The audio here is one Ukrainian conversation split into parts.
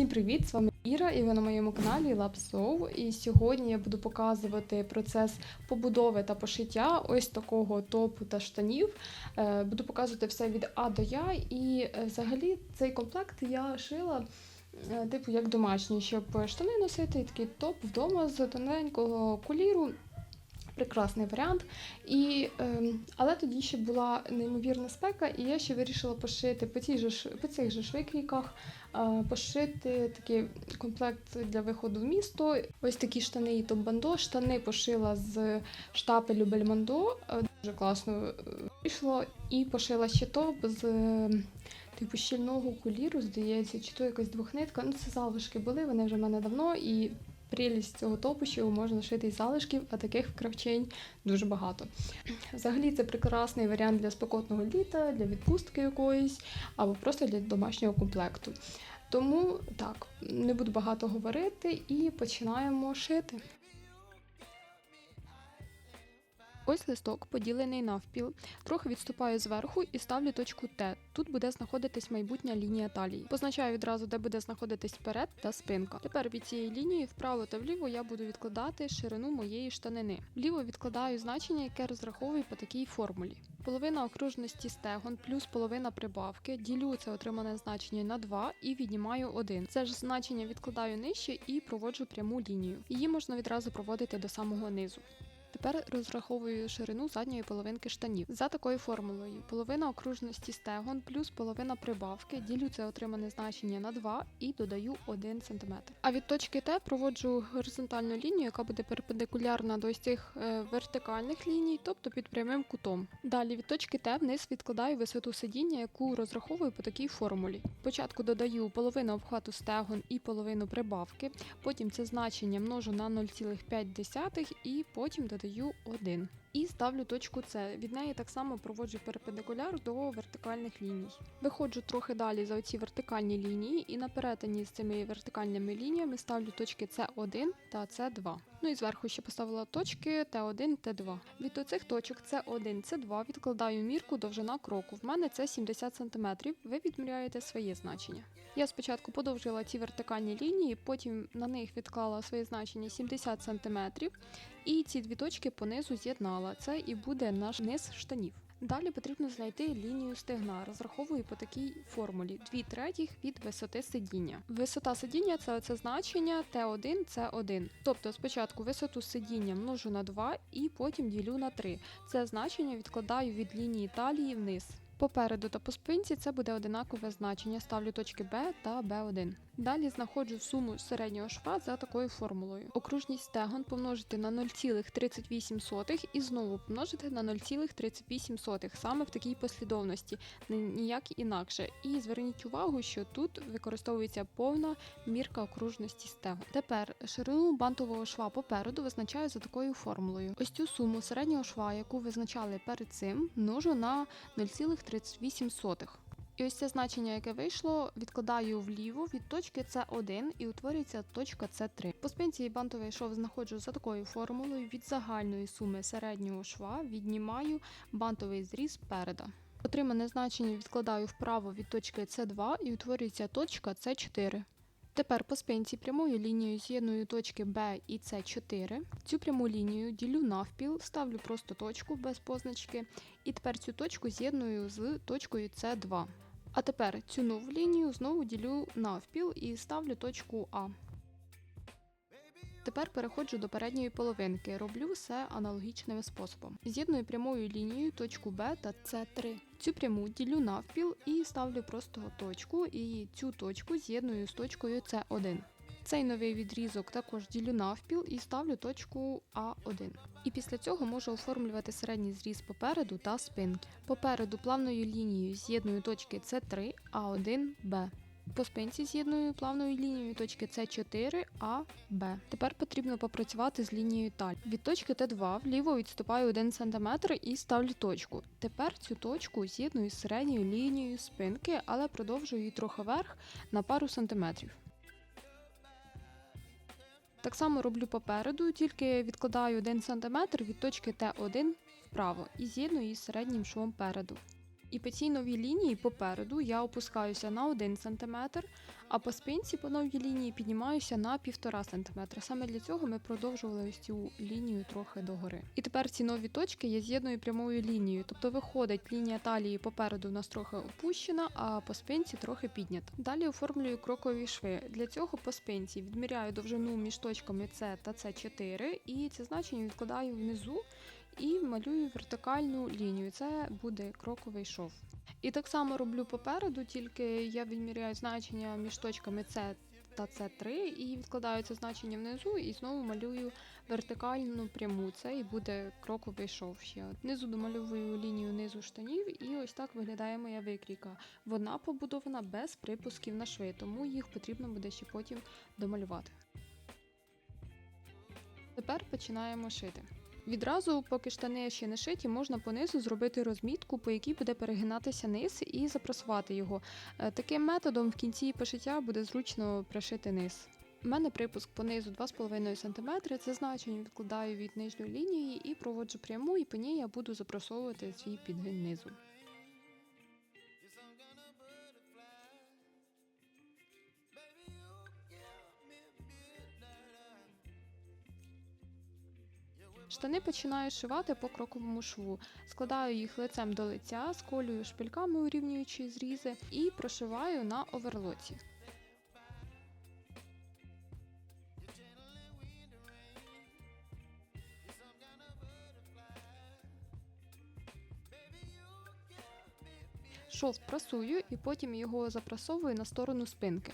Всім привіт! З вами Іра, і ви на моєму каналі LabSoul. І сьогодні я буду показувати процес побудови та пошиття ось такого топу та штанів. Е, Буду показувати все від А до Я. І е, взагалі цей комплект я шила. е, Типу як домашній, щоб штани носити, і такий топ вдома з тоненького куліру. Прекрасний варіант. І, ем, але тоді ще була неймовірна спека, і я ще вирішила пошити по, цій же, по цих же ж е, пошити такий комплект для виходу в місто. Ось такі штани і топ-бандо. Штани пошила з штапелю Бельмондо. Е, Дуже класно е, вийшло. І пошила ще топ з. е, Типу щільного куліру, здається, чи то якась двохнитка. Ну, це залишки були, вони вже в мене давно, і прелість цього топу, що його можна шити із залишків, а таких вкравчень дуже багато. Взагалі це прекрасний варіант для спекотного літа, для відпустки якоїсь, або просто для домашнього комплекту. Тому так, не буду багато говорити і починаємо шити. Ось листок поділений навпіл. Трохи відступаю зверху і ставлю точку Т. Тут буде знаходитись майбутня лінія талії. Позначаю відразу, де буде знаходитись перед та спинка. Тепер від цієї лінії вправо та вліво я буду відкладати ширину моєї штанини. Вліво відкладаю значення, яке розраховую по такій формулі. Половина окружності стегон плюс половина прибавки. Ділю це отримане значення на 2 і віднімаю 1. Це ж значення відкладаю нижче і проводжу пряму лінію. Її можна відразу проводити до самого низу. Тепер розраховую ширину задньої половинки штанів. За такою формулою: половина окружності стегон плюс половина прибавки, ділю це отримане значення на 2 і додаю 1 см. А від точки Т проводжу горизонтальну лінію, яка буде перпендикулярна до ось цих е, вертикальних ліній, тобто під прямим кутом. Далі від точки Т вниз відкладаю висоту сидіння, яку розраховую по такій формулі. Спочатку додаю половину обхвату стегон і половину прибавки, потім це значення множу на 0,5 і потім додаю 1. І ставлю точку С. Від неї так само проводжу перпендикуляр до вертикальних ліній. Виходжу трохи далі за оці вертикальні лінії, і на перетині з цими вертикальними лініями ставлю точки С1 та С2. Ну і зверху ще поставила точки Т1, Т2. Від оцих точок С1, С2 відкладаю мірку довжина кроку. В мене це 70 см. Ви відміряєте своє значення. Я спочатку подовжила ці вертикальні лінії, потім на них відклала своє значення 70 см, і ці дві точки понизу з'єднала. Це і буде наш низ штанів. Далі потрібно знайти лінію стегна. Розраховую по такій формулі: 2 третіх від висоти сидіння. Висота сидіння це оце значення Т1, С1. Тобто спочатку висоту сидіння множу на 2 і потім ділю на 3. Це значення відкладаю від лінії талії вниз. Попереду та по спинці це буде одинакове значення. Ставлю точки Б та Б1. Далі знаходжу суму середнього шва за такою формулою. Окружність стегон помножити на 0,38 і знову помножити на 0,38 саме в такій послідовності, ніяк інакше. І зверніть увагу, що тут використовується повна мірка окружності стегон. Тепер ширину бантового шва попереду визначаю за такою формулою. Ось цю суму середнього шва, яку визначали перед цим, множу на 0,38. І ось це значення, яке вийшло, відкладаю вліво від точки С1 і утворюється точка С3. По спинці бантовий шов знаходжу за такою формулою. Від загальної суми середнього шва віднімаю бантовий зріз переда. Отримане значення відкладаю вправо від точки С2 і утворюється точка С4. Тепер по спинці прямою лінією з'єдную точки Б і С4. Цю пряму лінію ділю навпіл, ставлю просто точку без позначки, і тепер цю точку з'єдную з точкою С2. А тепер цю нову лінію знову ділю навпіл і ставлю точку А. Тепер переходжу до передньої половинки. Роблю все аналогічним способом. З'єдную прямою лінією точку Б та С3. Цю пряму ділю навпіл і ставлю просто точку, і цю точку з'єдную з точкою С1. Цей новий відрізок також ділю навпіл і ставлю точку А1. І після цього можу оформлювати середній зріз попереду та спинки. Попереду плавною лінією з'єдную точки С3, А1, Б. По спинці з'єдную плавною лінією точки С4, А, Б. Тепер потрібно попрацювати з лінією таль. Від точки Т2 вліво відступаю 1 см і ставлю точку. Тепер цю точку з'єдную з середньою лінією спинки, але продовжую її трохи вверх на пару сантиметрів. Так само роблю попереду, тільки відкладаю 1 см від точки Т1 вправо і з'єдную її з середнім швом переду. І по цій новій лінії попереду я опускаюся на 1 см, а по спинці по новій лінії піднімаюся на 1,5 см. Саме для цього ми продовжували ось цю лінію трохи догори. І тепер ці нові точки я з'єдную прямою лінією, тобто виходить лінія талії попереду у нас трохи опущена, а по спинці трохи піднята. Далі оформлюю крокові шви. Для цього по спинці відміряю довжину між точками С та С4, і це значення відкладаю внизу і малюю вертикальну лінію. Це буде кроковий шов. І так само роблю попереду, тільки я відміряю значення між точками С та С3 і відкладаю це значення внизу і знову малюю вертикальну пряму. Це і буде кроковий шов ще. Внизу домальовую лінію низу штанів, і ось так виглядає моя викрійка. Вона побудована без припусків на шви, тому їх потрібно буде ще потім домалювати. Тепер починаємо шити. Відразу, поки штани ще не шиті, можна понизу зробити розмітку, по якій буде перегинатися низ і запрасувати його. Е, Таким методом в кінці пошиття буде зручно пришити низ. У мене припуск понизу 2,5 см, це значення відкладаю від нижньої лінії і проводжу пряму, і по ній я буду запрасовувати свій підгин низу. Штани починаю шивати по кроковому шву. Складаю їх лицем до лиця, сколюю шпильками, урівнюючи зрізи, і прошиваю на оверлоці. Шов прасую і потім його запрасовую на сторону спинки.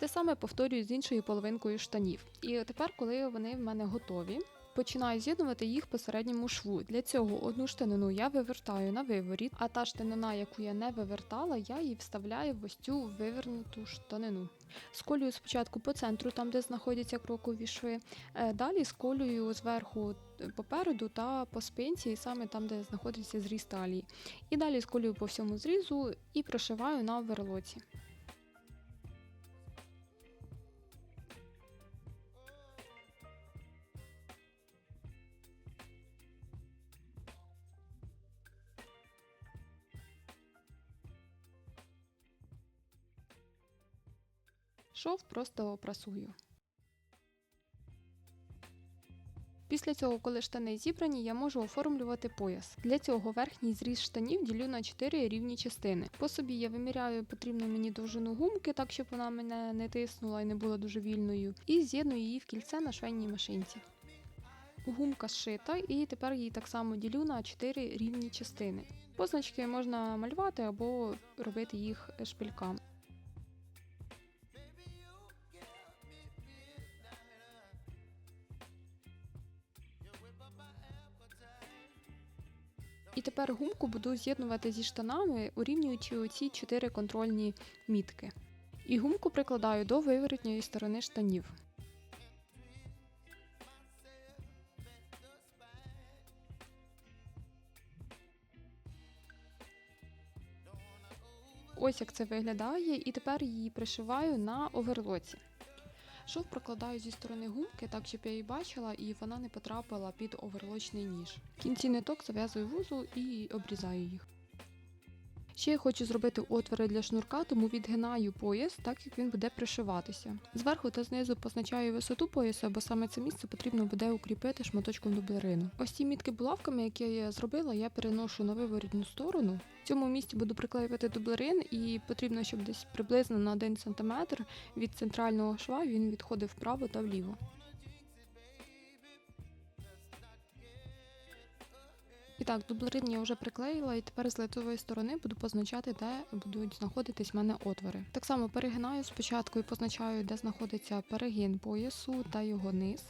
Те саме повторюю з іншою половинкою штанів. І тепер, коли вони в мене готові, починаю з'єднувати їх по середньому шву. Для цього одну штанину я вивертаю на виворіт, а та штанина, яку я не вивертала, я її вставляю в ось цю вивернуту штанину. Сколюю спочатку по центру, там де знаходяться крокові шви. е, Далі сколюю зверху попереду та по спинці, саме там, де знаходиться зріз талії. І далі сколюю по всьому зрізу і прошиваю на оверлоці. Шов просто прасую. Після цього, коли штани зібрані, я можу оформлювати пояс. Для цього верхній зріз штанів ділю на 4 рівні частини. По собі я виміряю потрібну мені довжину гумки, так щоб вона мене не тиснула і не була дуже вільною, і з'єдную її в кільце на швейній машинці. Гумка зшита, і тепер її так само ділю на 4 рівні частини. Позначки можна малювати або робити їх шпильками. І тепер гумку буду з'єднувати зі штанами, урівнюючи оці чотири контрольні мітки. І гумку прикладаю до виворотньої сторони штанів. Ось як це виглядає, і тепер її пришиваю на оверлоці. Шов прокладаю зі сторони гумки, так щоб я її бачила і вона не потрапила під оверлочний ніж. В кінці ниток зав'язую вузол і обрізаю їх. Ще я хочу зробити отвори для шнурка, тому відгинаю пояс, так як він буде пришиватися. Зверху та знизу позначаю висоту пояса, бо саме це місце потрібно буде укріпити шматочком дублерину. Ось ці мітки булавками, які я зробила, я переношу на виворітну сторону. В цьому місці буду приклеювати дублерин, і потрібно, щоб десь приблизно на 1 см від центрального шва він відходив вправо та вліво. Так, дублерин я вже приклеїла, і тепер з лицевої сторони буду позначати, де будуть знаходитись в мене отвори. Так само перегинаю спочатку і позначаю, де знаходиться перегин поясу та його низ.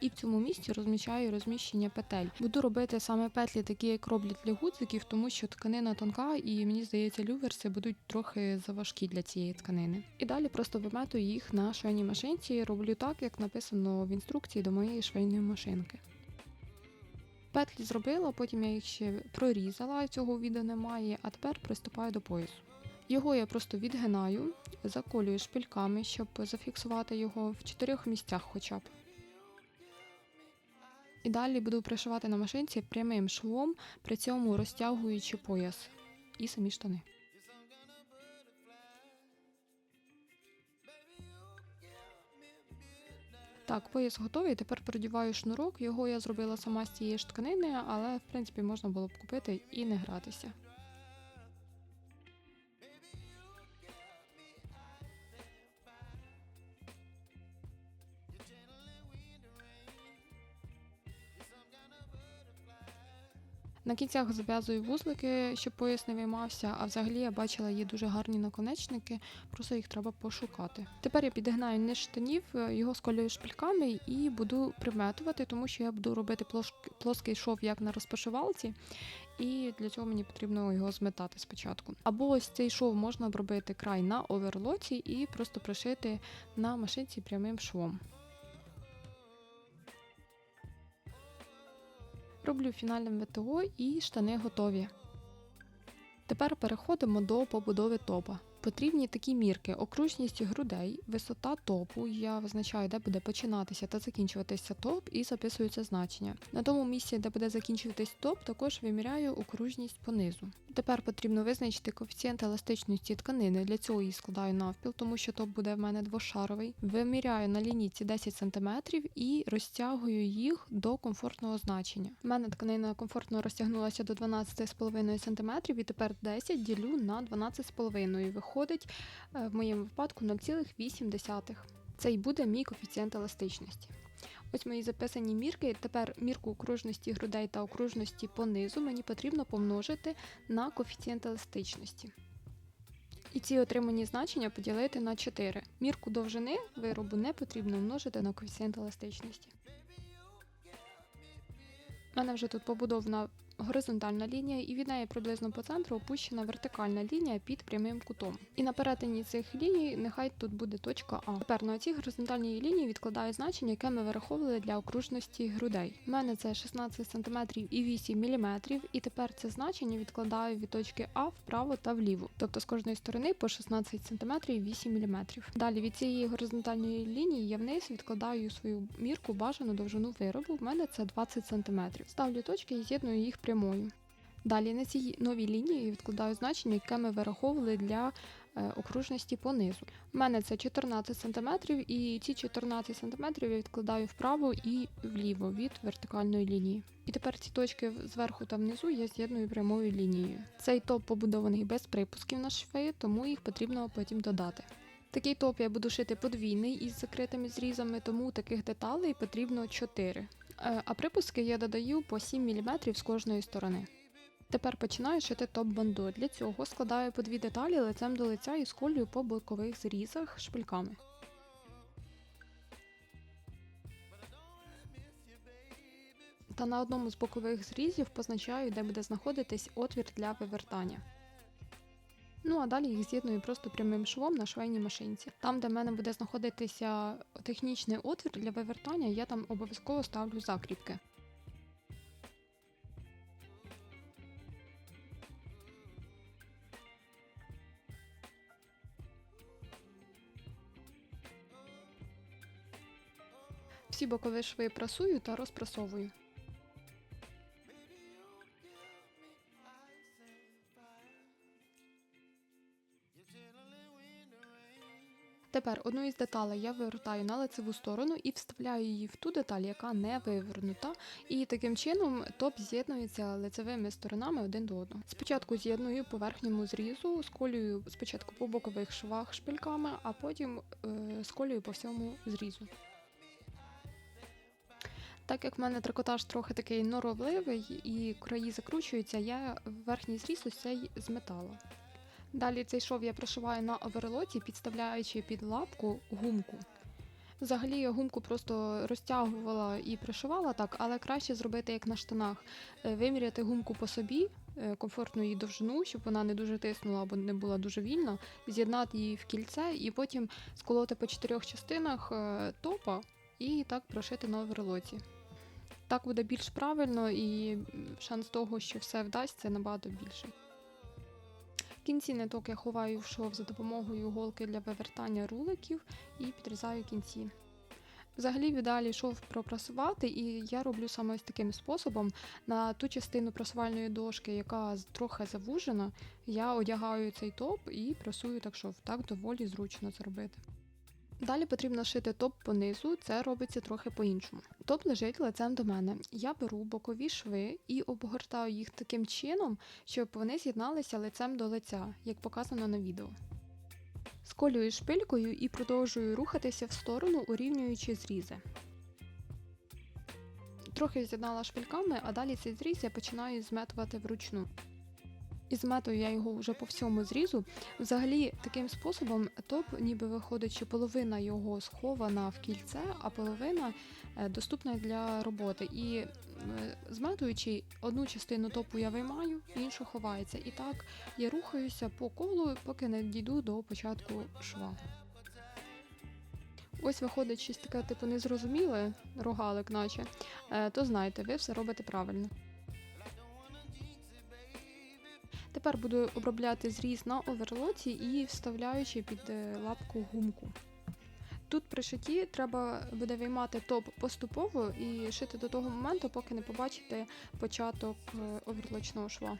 І в цьому місці розмічаю розміщення петель. Буду робити саме петлі, такі як роблять для гудзиків, тому що тканина тонка, і мені здається, люверси будуть трохи заважкі для цієї тканини. І далі просто виметую їх на швейній машинці. Роблю так, як написано в інструкції до моєї швейної машинки. Петлі зробила, потім я їх ще прорізала, цього відео немає, а тепер приступаю до поясу. Його я просто відгинаю, заколюю шпильками, щоб зафіксувати його в чотирьох місцях хоча б. І далі буду пришивати на машинці прямим швом, при цьому розтягуючи пояс і самі штани. Так, пояс готовий. Тепер продіваю шнурок. Його я зробила сама з цієї ж тканини, але в принципі можна було б купити і не гратися. На кінцях зав'язую вузлики, щоб пояс не виймався, а взагалі я бачила є дуже гарні наконечники, просто їх треба пошукати. Тепер я підігнаю низ штанів, е, його сколюю шпильками і буду приметувати, тому що я буду робити плоский шов як на розпашивалці, і для цього мені потрібно його зметати спочатку. Або ось цей шов можна обробити край на оверлоці і просто пришити на машинці прямим швом. Роблю фінальним ВТО і штани готові. Тепер переходимо до побудови топа. Потрібні такі мірки: окружність грудей, висота топу. Я визначаю, де буде починатися та закінчуватися топ, і записую це значення. На тому місці, де буде закінчуватись топ, також виміряю окружність понизу. Тепер потрібно визначити коефіцієнт еластичності тканини. Для цього її складаю навпіл, тому що топ буде в мене двошаровий. Виміряю на лінійці 10 см і розтягую їх до комфортного значення. У мене тканина комфортно розтягнулася до 12,5 см і тепер 10 ділю на 12,5. Виходить е, в моєму випадку 0,8. Це і буде мій коефіцієнт еластичності. Ось мої записані мірки. Тепер мірку окружності грудей та окружності понизу мені потрібно помножити на коефіцієнт еластичності. І ці отримані значення поділити на 4. Мірку довжини виробу не потрібно множити на коефіцієнт еластичності. У мене вже тут побудована горизонтальна лінія, і від неї приблизно по центру опущена вертикальна лінія під прямим кутом. І на перетині цих ліній нехай тут буде точка А. Тепер на цій горизонтальній лінії відкладаю значення, яке ми вираховували для окружності грудей. У мене це 16 см і 8 мм, і тепер це значення відкладаю від точки А вправо та вліво, тобто з кожної сторони по 16 см і 8 мм. Далі від цієї горизонтальної лінії я вниз відкладаю свою мірку бажану довжину виробу. У мене це 20 см. Ставлю точки і з'єдную їх прямою. Далі на цій новій лінії відкладаю значення, яке ми вираховували для е, окружності понизу. У мене це 14 см, і ці 14 см я відкладаю вправо і вліво від вертикальної лінії. І тепер ці точки зверху та внизу я з'єдную прямою лінією. Цей топ побудований без припусків на шви, тому їх потрібно потім додати. Такий топ я буду шити подвійний із закритими зрізами, тому таких деталей потрібно 4. Е, А припуски я додаю по 7 мм з кожної сторони. Тепер починаю шити топ-бандо. Для цього складаю по дві деталі лицем до лиця і сколюю по бокових зрізах шпильками. Та на одному з бокових зрізів позначаю, де буде знаходитись отвір для вивертання. Ну а далі їх з'єдную просто прямим швом на швейній машинці. Там, де в мене буде знаходитися технічний отвір для вивертання, я там обов'язково ставлю закріпки. Всі бокові шви прасую та розпрасовую. Тепер одну із деталей я вивертаю на лицеву сторону і вставляю її в ту деталь, яка не вивернута, і таким чином топ з'єднується лицевими сторонами один до одного. Спочатку з'єдную по верхньому зрізу, сколюю спочатку по бокових швах шпильками, а потім е, сколюю по всьому зрізу. Так як в мене трикотаж трохи такий норовливий і краї закручуються, я верхній зріз ось цей зметала. Далі цей шов я прошиваю на оверлоті, підставляючи під лапку гумку. Взагалі я гумку просто розтягувала і пришивала так, але краще зробити як на штанах. Е, Виміряти гумку по собі, е, комфортну її довжину, щоб вона не дуже тиснула або не була дуже вільна, з'єднати її в кільце і потім сколоти по чотирьох частинах е, топа і так прошити на оверлоті. Так буде більш правильно і шанс того, що все вдасться, набагато більший. Кінці ниток я ховаю в шов за допомогою голки для вивертання руликів і підрізаю кінці. Взагалі в ідеалі шов пропрасувати, і я роблю саме ось таким способом. На ту частину просувальної дошки, яка трохи завужена, я одягаю цей топ і прасую так шов. Так доволі зручно це робити. Далі потрібно шити топ по низу, це робиться трохи по-іншому. Топ лежить лицем до мене. Я беру бокові шви і обгортаю їх таким чином, щоб вони з'єдналися лицем до лиця, як показано на відео. Сколюю шпилькою і продовжую рухатися в сторону, урівнюючи зрізи. Трохи з'єднала шпильками, а далі цей зріз я починаю зметувати вручну. І зметую я його вже по всьому зрізу. Взагалі, таким способом топ ніби виходить, що половина його схована в кільце, а половина е, доступна для роботи. І е, зметуючи одну частину топу я виймаю, іншу ховається. І так я рухаюся по колу, поки не дійду до початку шва. Ось виходить щось таке, типу, незрозуміле, рогалик, наче, Е, то знайте, ви все робите правильно. Тепер буду обробляти зріз на оверлоці і вставляючи під е, лапку гумку. Тут при шиті треба буде виймати топ поступово і шити до того моменту, поки не побачите початок е, оверлочного шва.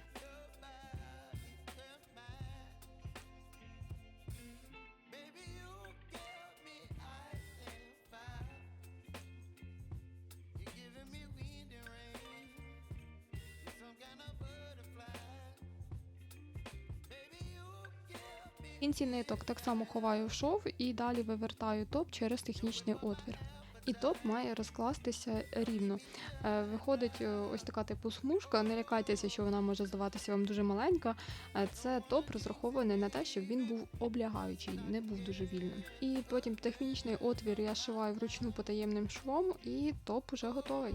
Кінці ниток так само ховаю в шов і далі вивертаю топ через технічний отвір. І топ має розкластися рівно. Е, Виходить е, ось така типу смужка. Не лякайтеся, що вона може здаватися вам дуже маленька. Е, Це топ розрахований на те, щоб він був облягаючий, не був дуже вільним. І потім технічний отвір я шиваю вручну потаємним швом, і топ уже готовий.